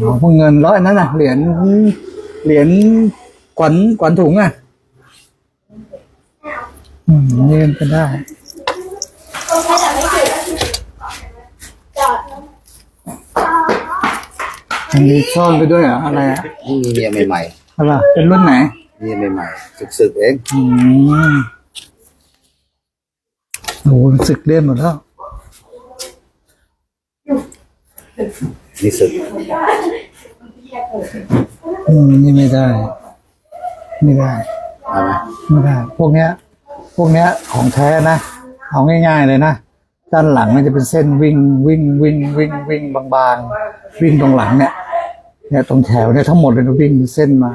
อ๋อพวกเงินร้อยนั่นน่ะเหรียญเหรียญขวัญขวัญถุงอะ อืมนี่มันเป็นได้อันนี้ซ่อนไปด้วยเหรออะไรอะนี่เมียใหม่อะไรเป็นรุ่นไหนๆเมียใหม่ๆสึกๆเองอืมโอ้โหศึกเล่นหมดแล้ว นี่สึกอืมนี่ไม่ได้ ไม่ได้ เอาไหมไม่ได้ พวกเนี้ย พวกเนี้ยของแท้นะ เอาง่าย ๆ เลยนะ ด้านหลังมันจะเป็นเส้นวิ่งวิ่งวิ่งวิ่งวิ่งบางๆ วิ่งตรงหลังเนี่ย เนี่ยตรงแถวเนี่ยทั้งหมดเลยนะวิ่งเส้นมา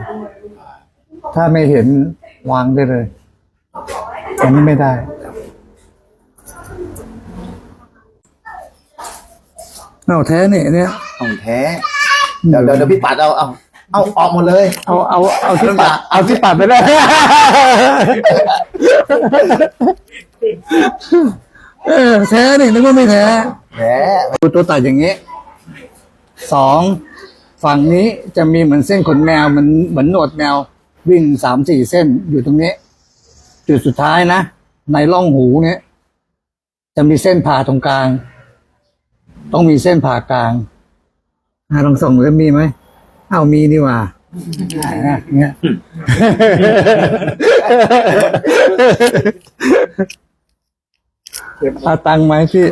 ถ้าไม่เห็นวางได้เลยอันนี้ไม่ได้ เอาแท้เนี่ยเนี่ย ของแท้ เดี๋ยวเดี๋ยวเดี๋ยวพี่ปัดเอาเอาเอาออกหมดเลยเอาเอาเอาที่ปัดเอาที่ปัดไปเลย เออแท้นี่นึกว่าไม่แท้แท้ดูตัวตัดอย่างนี้สองฝั่งนี้จะมีเหมือนเส้นขนแมวเหมือนเหมือนหนวดแมว วิ่งสามสี่เส้นอยู่ตรงนี้ จุดสุดท้ายนะในร่องหูเนี่ยจะมีเส้นผ่าตรงกลาง ต้องมีเส้นผ่ากลางอ่าลองส่องแล้วมีไหมอ้าวมีนี่หว่าอ่าเนี่ยเอาตังค์ไหมพี่